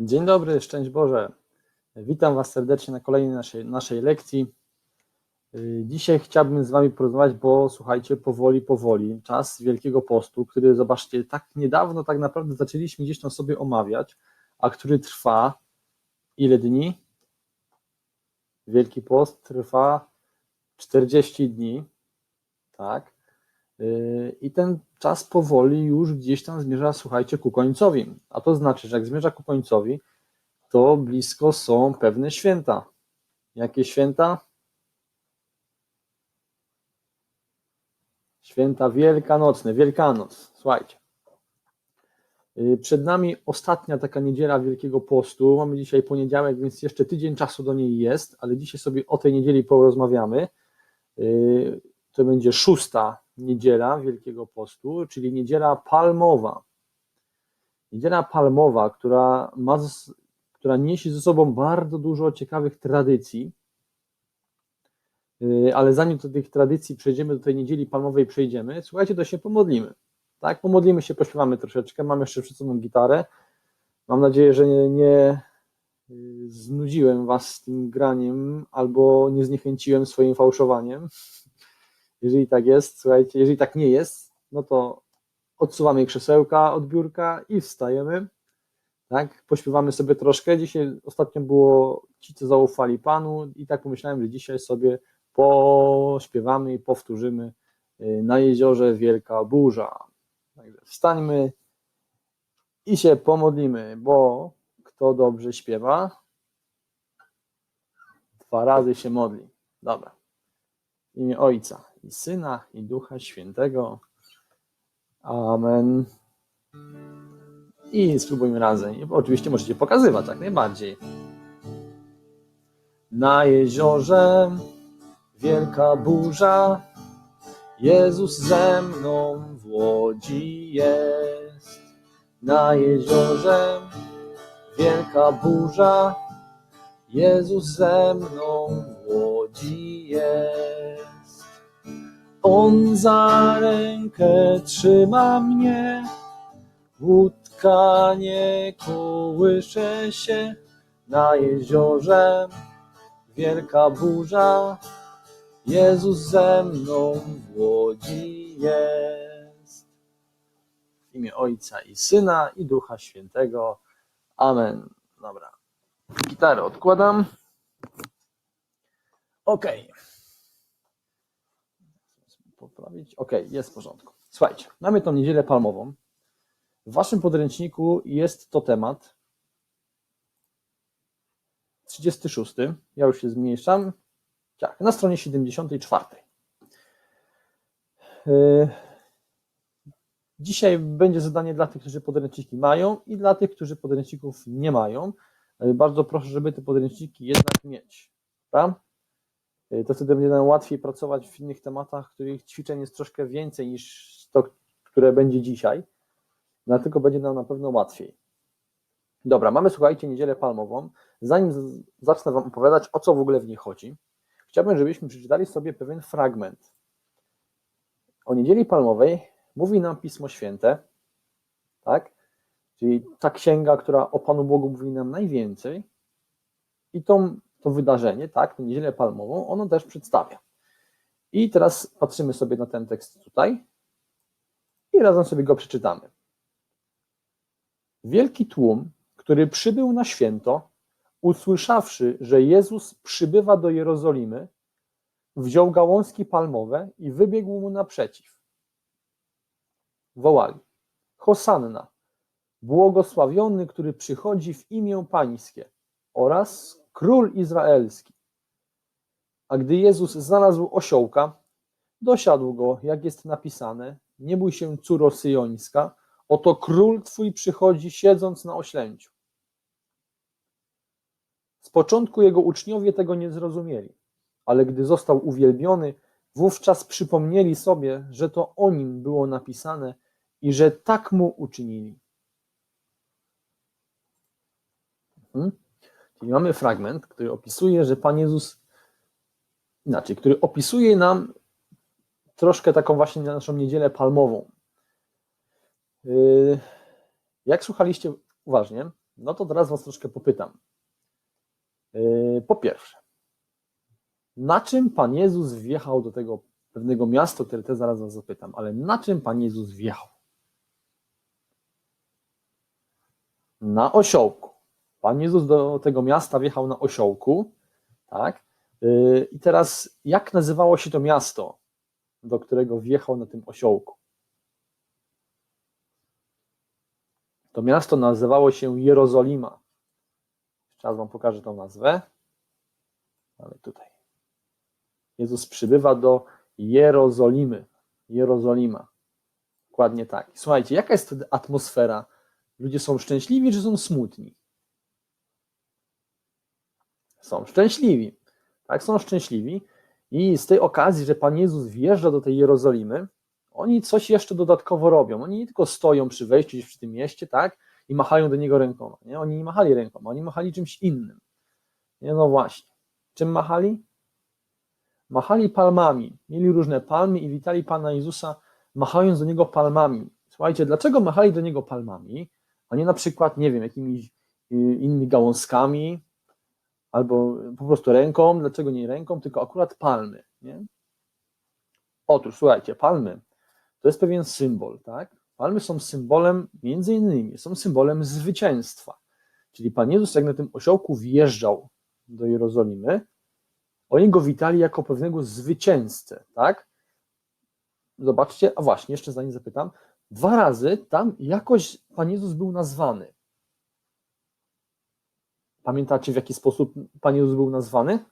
Dzień dobry, szczęść Boże. Witam Was serdecznie na kolejnej naszej, naszej lekcji. Yy, Dzisiaj chciałbym z Wami porozmawiać, bo słuchajcie, powoli, powoli, czas Wielkiego Postu, który zobaczcie, tak niedawno tak naprawdę zaczęliśmy gdzieś tam sobie omawiać, a który trwa ile dni? Wielki Post trwa 40 dni, tak? Yy, I ten czas powoli już gdzieś tam zmierza, słuchajcie, ku końcowi. A to znaczy, że jak zmierza ku końcowi, to blisko są pewne święta. Jakie święta? Święta wielkanocne, Wielkanoc. Słuchajcie. Yy, Przed nami ostatnia taka niedziela Wielkiego Postu. Mamy dzisiaj poniedziałek, więc jeszcze tydzień czasu do niej jest, ale dzisiaj sobie o tej niedzieli porozmawiamy. Yy, To będzie szósta niedziela Wielkiego Postu, czyli niedziela palmowa. Niedziela palmowa, która, ma, która niesie ze sobą bardzo dużo ciekawych tradycji. Yy, Ale zanim do tych tradycji przejdziemy, do tej niedzieli palmowej przejdziemy, słuchajcie, to się pomodlimy. Tak, pomodlimy się, pośpiewamy troszeczkę. Mam jeszcze przed sobą gitarę. Mam nadzieję, że nie, nie yy, znudziłem Was z tym graniem albo nie zniechęciłem swoim fałszowaniem. Jeżeli tak jest, słuchajcie, jeżeli tak nie jest, no to odsuwamy krzesełka od biurka i wstajemy. Tak, pośpiewamy sobie troszkę. Dzisiaj ostatnio było ci, co zaufali Panu, i tak pomyślałem, że dzisiaj sobie pośpiewamy i powtórzymy y, na jeziorze Wielka Burza. Także wstańmy i się pomodlimy, bo kto dobrze śpiewa, dwa razy się modli. Dobra. W imię Ojca i Syna i Ducha Świętego. Amen. I spróbujmy razem. Oczywiście możecie pokazywać jak najbardziej. Na jeziorze wielka burza. Jezus ze mną w łodzi jest. Na jeziorze wielka burza. Jezus ze mną w łodzi jest. On za rękę trzyma mnie, łódka nie kołysze się na jeziorze. Wielka burza, Jezus ze mną w łodzi jest. W imię Ojca i Syna i Ducha Świętego. Amen. Dobra. Gitarę odkładam. Ok. Poprawić. Ok, jest w porządku. Słuchajcie, mamy tą niedzielę palmową. W waszym podręczniku jest to temat 36. Ja już się zmniejszam. Tak, na stronie 74. Yy, Dzisiaj będzie zadanie dla tych, którzy podręczniki mają i dla tych, którzy podręczników nie mają. Yy, Bardzo proszę, żeby te podręczniki jednak mieć. Prawda? Yy, To wtedy będzie nam łatwiej pracować w innych tematach, których ćwiczeń jest troszkę więcej niż to, które będzie dzisiaj. Dlatego będzie nam na pewno łatwiej. Dobra, mamy słuchajcie niedzielę palmową. Zanim zacznę Wam opowiadać, o co w ogóle w niej chodzi, chciałbym, żebyśmy przeczytali sobie pewien fragment. O niedzieli palmowej mówi nam Pismo Święte, tak? Czyli ta księga, która o Panu Bogu mówi nam najwięcej i tą, to wydarzenie, tak, tę niedzielę palmową, ono też przedstawia. I teraz patrzymy sobie na ten tekst tutaj i razem sobie go przeczytamy. Wielki tłum, który przybył na święto, usłyszawszy, że Jezus przybywa do Jerozolimy, wziął gałązki palmowe i wybiegł mu naprzeciw. Wołali: Hosanna, błogosławiony, który przychodzi w imię Pańskie oraz król izraelski. A gdy Jezus znalazł osiołka, dosiadł go, jak jest napisane: Nie bój się, córo syjońska, oto król twój przychodzi, siedząc na oślęciu. Z początku jego uczniowie tego nie zrozumieli, ale gdy został uwielbiony, wówczas przypomnieli sobie, że to o nim było napisane i że tak mu uczynili. Mhm. Czyli mamy fragment, który opisuje, że Pan Jezus, inaczej, który opisuje nam troszkę taką właśnie naszą niedzielę palmową. Yy, Jak słuchaliście uważnie, No to teraz Was troszkę popytam. Yy, Po pierwsze, na czym Pan Jezus wjechał do tego pewnego miasta, które też zaraz Was zapytam, ale na czym Pan Jezus wjechał? Na osiołku. Pan Jezus do tego miasta wjechał na osiołku, tak? Yy, I teraz, jak nazywało się to miasto, do którego wjechał na tym osiołku? To miasto nazywało się Jerozolima. Jeszcze raz Wam pokażę tą nazwę. Mamy tutaj. Jezus przybywa do Jerozolimy. Jerozolima. Dokładnie tak. Słuchajcie, jaka jest wtedy atmosfera? Ludzie są szczęśliwi czy są smutni? Są szczęśliwi. Tak, są szczęśliwi. I z tej okazji, że Pan Jezus wjeżdża do tej Jerozolimy, oni coś jeszcze dodatkowo robią. Oni nie tylko stoją przy wejściu gdzieś przy tym mieście, tak, i machają do niego rękoma. Nie? Oni nie machali rękoma, oni machali czymś innym. Nie, no właśnie. Czym machali? Machali palmami. Mieli różne palmy i witali Pana Jezusa, machając do niego palmami. Słuchajcie, dlaczego machali do niego palmami, a nie na przykład, nie wiem, jakimiś y, innymi gałązkami, albo po prostu ręką, dlaczego nie ręką, tylko akurat palmy. Nie? Otóż, słuchajcie, palmy to jest pewien symbol, tak? Palmy są symbolem, między innymi, są symbolem zwycięstwa. Czyli Pan Jezus, jak na tym osiołku wjeżdżał do Jerozolimy, oni go witali jako pewnego zwycięzcę, tak? Zobaczcie, a właśnie, jeszcze zanim zapytam, dwa razy tam jakoś Pan Jezus był nazwany. Pamiętacie, w jaki sposób Pan Jezus był nazwany?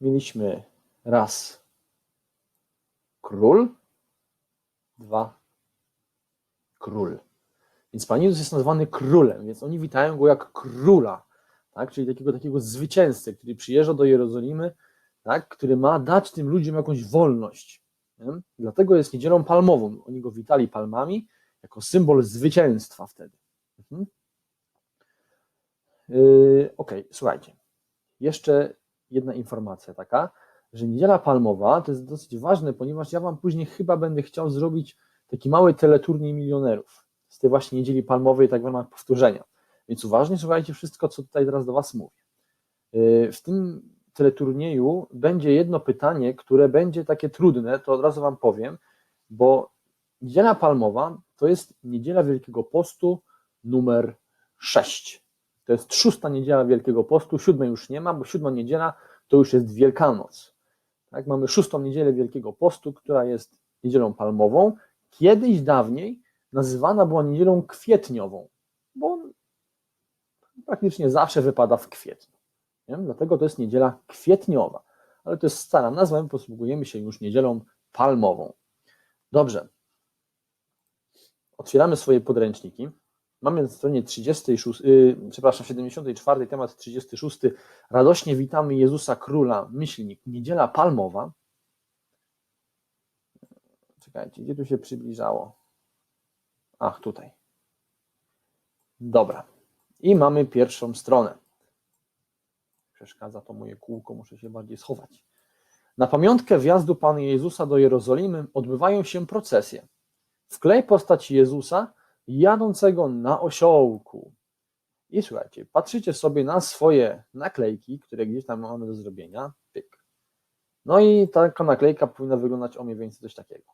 Mieliśmy raz król, dwa król. Więc Pan Jezus jest nazwany królem, więc oni witają go jak króla, tak? czyli takiego, takiego zwycięzcę, który przyjeżdża do Jerozolimy, tak? który ma dać tym ludziom jakąś wolność. Nie? Dlatego jest niedzielą palmową. Oni go witali palmami jako symbol zwycięstwa wtedy. Mhm. Okej, okay, słuchajcie. Jeszcze jedna informacja taka, że niedziela palmowa to jest dosyć ważne, ponieważ ja Wam później chyba będę chciał zrobić taki mały teleturniej milionerów z tej właśnie niedzieli palmowej, tak w ramach powtórzenia. Więc uważnie słuchajcie wszystko, co tutaj teraz do Was mówię. Yy, w tym teleturnieju będzie jedno pytanie, które będzie takie trudne, to od razu Wam powiem, bo niedziela palmowa to jest niedziela Wielkiego Postu numer 6. To jest szósta niedziela Wielkiego Postu, siódmej już nie ma, bo siódma niedziela to już jest Wielkanoc. Tak, mamy szóstą niedzielę Wielkiego Postu, która jest niedzielą palmową. Kiedyś dawniej nazywana była niedzielą kwietniową, bo praktycznie zawsze wypada w kwietniu. Nie? Dlatego to jest niedziela kwietniowa. Ale to jest stara nazwa, my posługujemy się już niedzielą palmową. Dobrze. Otwieramy swoje podręczniki. Mamy na stronie 36, yy, przepraszam, 74, temat 36. Radośnie witamy Jezusa Króla, myślnik, niedziela palmowa. Czekajcie, gdzie tu się przybliżało? Ach, tutaj. Dobra. I mamy pierwszą stronę. Przeszkadza to moje kółko, muszę się bardziej schować. Na pamiątkę wjazdu Pana Jezusa do Jerozolimy odbywają się procesje. Wklej postać Jezusa jadącego na osiołku. I słuchajcie, patrzycie sobie na swoje naklejki, które gdzieś tam mamy do zrobienia. Pyk. No i taka naklejka powinna wyglądać o mniej więcej coś takiego.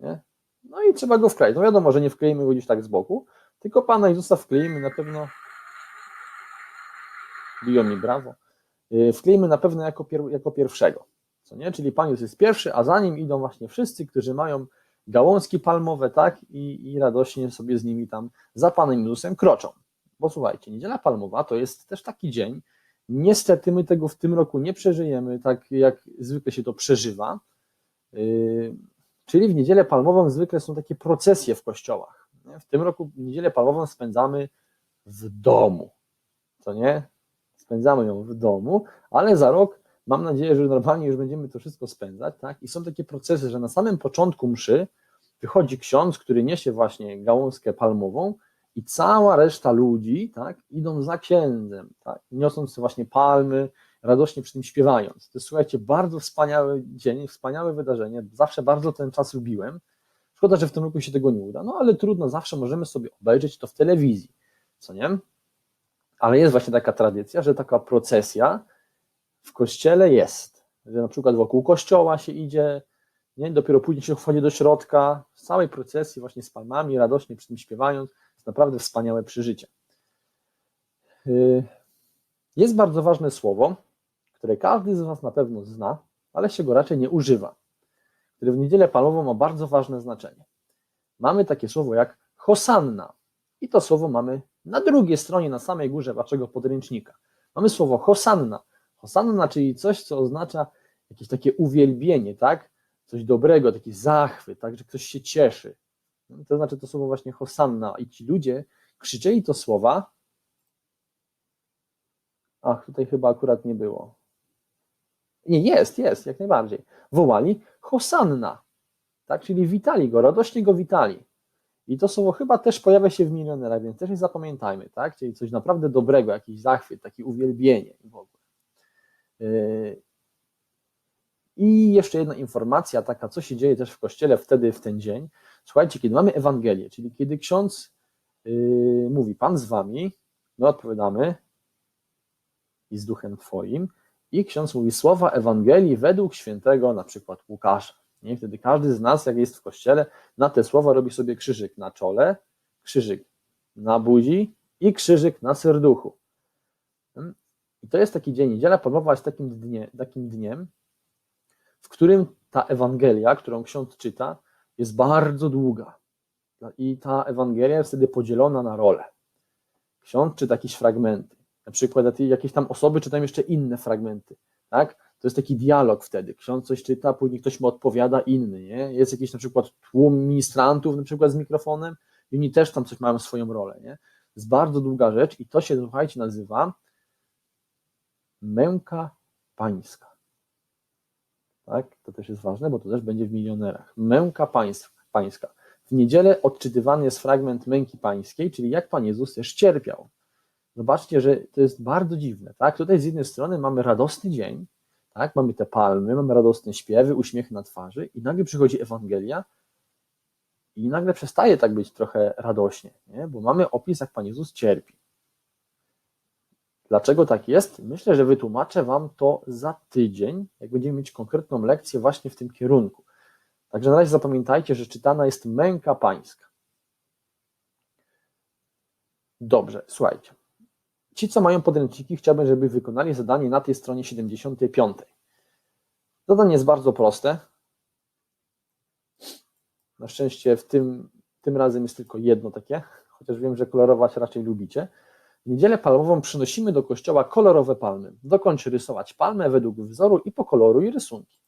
Nie? No i trzeba go wkleić. No wiadomo, że nie wkleimy go gdzieś tak z boku, tylko Pana Jezusa wkleimy na pewno. Biją mi brawo. Wkleimy na pewno jako, pier jako pierwszego. Co nie? Czyli Pan Jezus jest pierwszy, a za nim idą właśnie wszyscy, którzy mają gałązki palmowe, tak, i, i radośnie sobie z nimi tam za Panem Jezusem kroczą. Bo słuchajcie, Niedziela Palmowa to jest też taki dzień, niestety my tego w tym roku nie przeżyjemy, tak jak zwykle się to przeżywa, yy, czyli w Niedzielę Palmową zwykle są takie procesje w kościołach. W tym roku Niedzielę Palmową spędzamy w domu, co nie? Spędzamy ją w domu, ale za rok Mam nadzieję, że normalnie już będziemy to wszystko spędzać, tak? I są takie procesy, że na samym początku mszy wychodzi ksiądz, który niesie właśnie gałązkę palmową i cała reszta ludzi, tak, idą za księdzem, tak, niosąc właśnie palmy, radośnie przy tym śpiewając. To jest, słuchajcie, bardzo wspaniały dzień, wspaniałe wydarzenie. Zawsze bardzo ten czas lubiłem. Szkoda, że w tym roku się tego nie uda, no ale trudno, zawsze możemy sobie obejrzeć to w telewizji, co nie? Ale jest właśnie taka tradycja, że taka procesja w kościele jest, że na przykład wokół kościoła się idzie, nie? dopiero później się wchodzi do środka, z całej procesji właśnie z palmami, radośnie przy tym śpiewając, jest naprawdę wspaniałe przeżycie. Yy, jest bardzo ważne słowo, które każdy z Was na pewno zna, ale się go raczej nie używa, które w niedzielę palmową ma bardzo ważne znaczenie. Mamy takie słowo jak hosanna i to słowo mamy na drugiej stronie, na samej górze Waszego podręcznika. Mamy słowo hosanna. Hosanna, czyli coś, co oznacza jakieś takie uwielbienie, tak? Coś dobrego, taki zachwyt, tak? Że ktoś się cieszy. To znaczy to słowo właśnie hosanna i ci ludzie krzyczeli to słowa. Ach, tutaj chyba akurat nie było. Nie, jest, jest, jak najbardziej. Wołali hosanna, tak? Czyli witali go, radośnie go witali. I to słowo chyba też pojawia się w milionerach, więc też nie zapamiętajmy, tak? Czyli coś naprawdę dobrego, jakiś zachwyt, takie uwielbienie w ogóle. Yy. I jeszcze jedna informacja taka, co się dzieje też w kościele wtedy, w ten dzień. Słuchajcie, kiedy mamy Ewangelię, czyli kiedy ksiądz yy, mówi, Pan z wami, my odpowiadamy i z duchem Twoim, i ksiądz mówi słowa Ewangelii według świętego na przykład Łukasza. Nie? Wtedy każdy z nas, jak jest w kościele, na te słowa robi sobie krzyżyk na czole, krzyżyk na buzi i krzyżyk na serduchu. I to jest taki dzień, niedziela palmowa jest takim, dnie, takim dniem, w którym ta Ewangelia, którą ksiądz czyta, jest bardzo długa. I ta Ewangelia jest wtedy podzielona na role. Ksiądz czyta jakieś fragmenty. Na przykład jakieś tam osoby czytają jeszcze inne fragmenty. Tak? To jest taki dialog wtedy. Ksiądz coś czyta, później ktoś mu odpowiada inny. Nie? Jest jakiś na przykład tłum ministrantów na przykład z mikrofonem i oni też tam coś mają swoją rolę. Nie? To jest bardzo długa rzecz i to się, słuchajcie, nazywa męka pańska. Tak? To też jest ważne, bo to też będzie w milionerach. Męka pańska. W niedzielę odczytywany jest fragment męki pańskiej, czyli jak Pan Jezus też cierpiał. Zobaczcie, że to jest bardzo dziwne. Tak? Tutaj z jednej strony mamy radosny dzień, tak? mamy te palmy, mamy radosne śpiewy, uśmiech na twarzy i nagle przychodzi Ewangelia i nagle przestaje tak być trochę radośnie, nie? bo mamy opis, jak Pan Jezus cierpi. Dlaczego tak jest? Myślę, że wytłumaczę Wam to za tydzień, jak będziemy mieć konkretną lekcję właśnie w tym kierunku. Także na razie zapamiętajcie, że czytana jest męka pańska. Dobrze, słuchajcie. Ci, co mają podręczniki, chciałbym, żeby wykonali zadanie na tej stronie 75. Zadanie jest bardzo proste. Na szczęście w tym, tym razem jest tylko jedno takie, chociaż wiem, że kolorować raczej lubicie. Niedzielę palmową przynosimy do kościoła kolorowe palmy. Dokończ rysować palmę według wzoru i pokoloruj rysunki.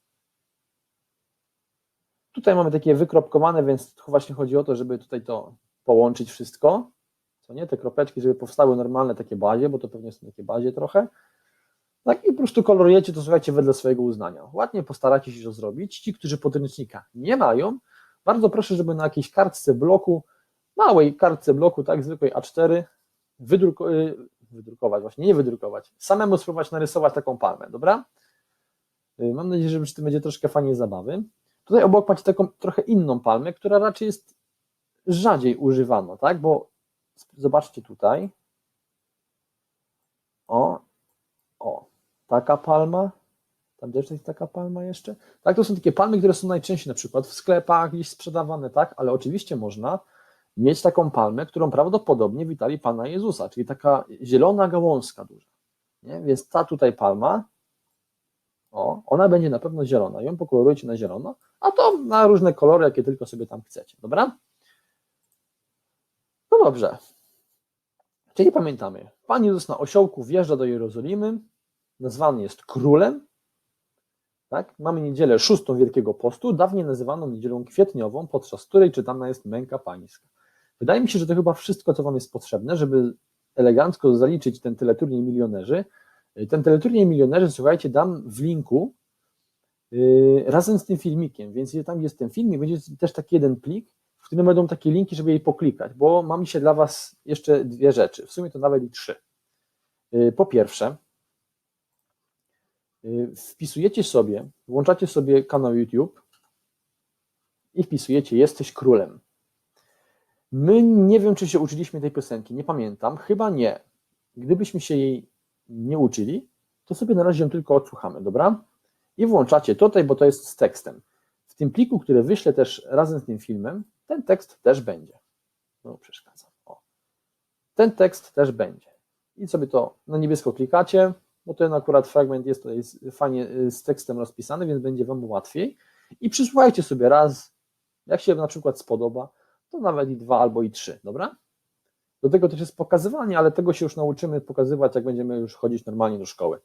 Tutaj mamy takie wykropkowane, więc właśnie chodzi o to, żeby tutaj to połączyć wszystko co nie, te kropeczki, żeby powstały normalne takie bazie, bo to pewnie są takie bazie trochę, tak i po prostu kolorujecie to, słuchajcie, wedle swojego uznania. Ładnie postaracie się to zrobić. Ci, którzy podręcznika nie mają, bardzo proszę, żeby na jakiejś kartce bloku, małej kartce bloku, tak, zwykłej A4, wydruko y, wydrukować, właśnie nie wydrukować, samemu spróbować narysować taką palmę, dobra? Y, mam nadzieję, że przy tym będzie troszkę fajnie zabawy. Tutaj obok macie taką trochę inną palmę, która raczej jest rzadziej używana, tak, bo Zobaczcie tutaj. O, o, taka palma. Tam też jest taka palma jeszcze. Tak, to są takie palmy, które są najczęściej na przykład w sklepach gdzieś sprzedawane, tak, ale oczywiście można mieć taką palmę, którą prawdopodobnie witali Pana Jezusa, czyli taka zielona gałązka duża. Nie? Więc ta tutaj palma, o, ona będzie na pewno zielona. Ją pokolorujcie na zielono, a to na różne kolory, jakie tylko sobie tam chcecie. Dobra? No dobrze. Czyli pamiętamy, Pan Jezus na osiołku wjeżdża do Jerozolimy, nazwany jest królem. Tak? Mamy niedzielę szóstą Wielkiego Postu, dawniej nazywaną niedzielą kwietniową, podczas której czytana jest męka pańska. Wydaje mi się, że to chyba wszystko, co Wam jest potrzebne, żeby elegancko zaliczyć ten teleturniej milionerzy. Ten teleturniej milionerzy, słuchajcie, dam w linku yy, razem z tym filmikiem, więc tam jest ten filmik, będzie też taki jeden plik, w którym będą takie linki, żeby jej poklikać, bo mam dzisiaj dla Was jeszcze dwie rzeczy, w sumie to nawet i trzy. Y, po pierwsze, y, wpisujecie sobie, włączacie sobie kanał YouTube i wpisujecie jesteś królem. My nie wiem, czy się uczyliśmy tej piosenki, nie pamiętam, chyba nie. Gdybyśmy się jej nie uczyli, to sobie na razie ją tylko odsłuchamy, dobra? I włączacie tutaj, bo to jest z tekstem. W tym pliku, który wyślę też razem z tym filmem, ten tekst też będzie. No, przeszkadzam. O. Ten tekst też będzie. I sobie to na niebiesko klikacie, bo ten akurat fragment jest tutaj fajnie y, z tekstem rozpisany, więc będzie Wam łatwiej. I przysłuchajcie sobie raz, jak się na przykład spodoba, to nawet i dwa albo i trzy, dobra? Do tego też jest pokazywanie, ale tego się już nauczymy pokazywać, jak będziemy już chodzić normalnie do szkoły.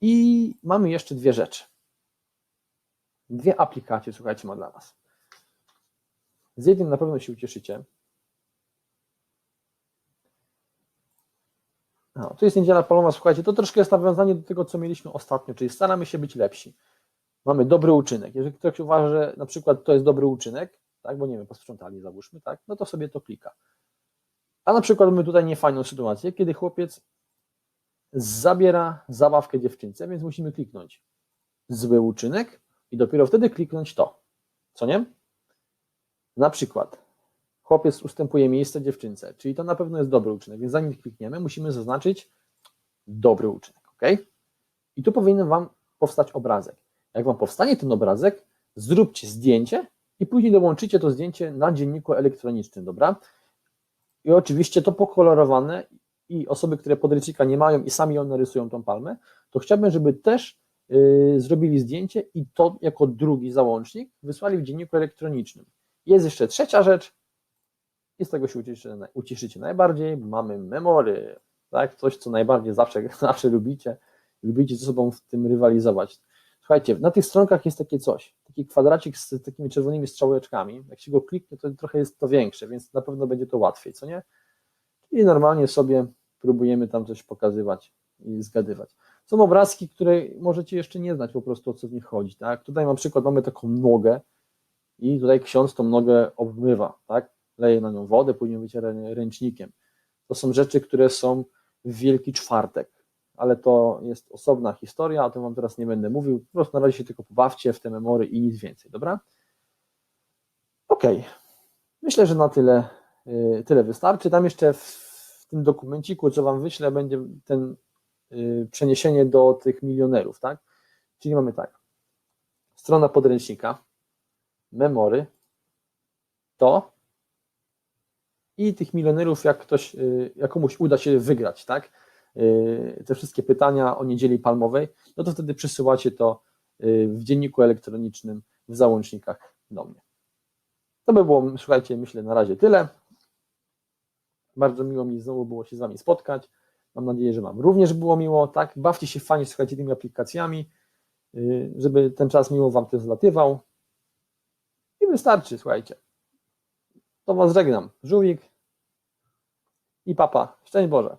I mamy jeszcze dwie rzeczy. Dwie aplikacje, słuchajcie, ma dla Was. Z jednym na pewno się ucieszycie. No, tu jest niedziela polowa, słuchajcie, to troszkę jest nawiązanie do tego, co mieliśmy ostatnio, czyli staramy się być lepsi. Mamy dobry uczynek. Jeżeli ktoś uważa, że na przykład to jest dobry uczynek, tak, bo nie wiem, posprzątali, załóżmy, tak, no to sobie to klika. A na przykład mamy tutaj niefajną sytuację, kiedy chłopiec zabiera zabawkę dziewczynce, więc musimy kliknąć zły uczynek i dopiero wtedy kliknąć to. Co nie? Na przykład chłopiec ustępuje miejsce dziewczynce, czyli to na pewno jest dobry uczynek, więc zanim klikniemy, musimy zaznaczyć dobry uczynek, ok? I tu powinien Wam powstać obrazek. Jak Wam powstanie ten obrazek, zróbcie zdjęcie i później dołączycie to zdjęcie na dzienniku elektronicznym, dobra? I oczywiście to pokolorowane i osoby, które podręcznika nie mają i sami ją narysują tą palmę, to chciałbym, żeby też yy, zrobili zdjęcie i to jako drugi załącznik wysłali w dzienniku elektronicznym. Jest jeszcze trzecia rzecz i z tego się ucieszycie, ucieszycie najbardziej, mamy memory, tak? coś, co najbardziej zawsze, zawsze lubicie, lubicie ze sobą w tym rywalizować. Słuchajcie, na tych stronkach jest takie coś, taki kwadracik z takimi czerwonymi strzałeczkami. Jak się go kliknie, to trochę jest to większe, więc na pewno będzie to łatwiej, co nie? I normalnie sobie próbujemy tam coś pokazywać i zgadywać. Są obrazki, które możecie jeszcze nie znać po prostu o co w nich chodzi. Tak? Tutaj na przykład mamy taką nogę i tutaj ksiądz tą nogę obmywa, tak? leje na nią wodę, później wyciera ręcznikiem. To są rzeczy, które są w Wielki Czwartek ale to jest osobna historia, o tym Wam teraz nie będę mówił. Po prostu na razie się tylko pobawcie w te memory i nic więcej, dobra? Ok. Myślę, że na tyle, yy, tyle wystarczy. Tam jeszcze w, tym dokumenciku, co Wam wyślę, będzie ten yy, przeniesienie do tych milionerów, tak? Czyli mamy tak. Strona podręcznika, memory, to i tych milionerów, jak ktoś, yy, jak komuś uda się wygrać, tak? Y, te wszystkie pytania o niedzieli palmowej, no to wtedy przesyłacie to y, w dzienniku elektronicznym, w załącznikach do mnie. To by było, słuchajcie, myślę na razie tyle. Bardzo miło mi znowu było się z Wami spotkać. Mam nadzieję, że Wam również było miło. Tak, bawcie się fajnie, słuchajcie, tymi aplikacjami, y, żeby ten czas miło Wam też zlatywał. I wystarczy, słuchajcie. To Was żegnam. Żółwik i papa. Szczęść Boże.